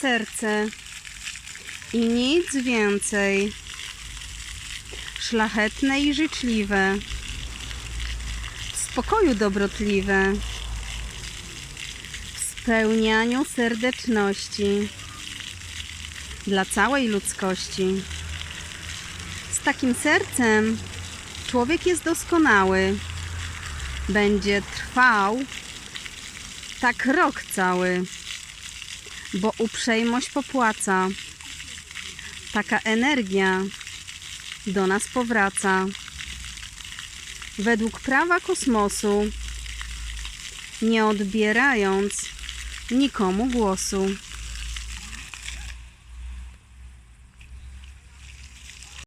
serce i nic więcej. Szlachetne i życzliwe, w spokoju dobrotliwe, w spełnianiu serdeczności dla całej ludzkości. Z takim sercem człowiek jest doskonały. Będzie trwał tak rok cały, bo uprzejmość popłaca. Taka energia do nas powraca. Według prawa kosmosu, nie odbierając nikomu głosu.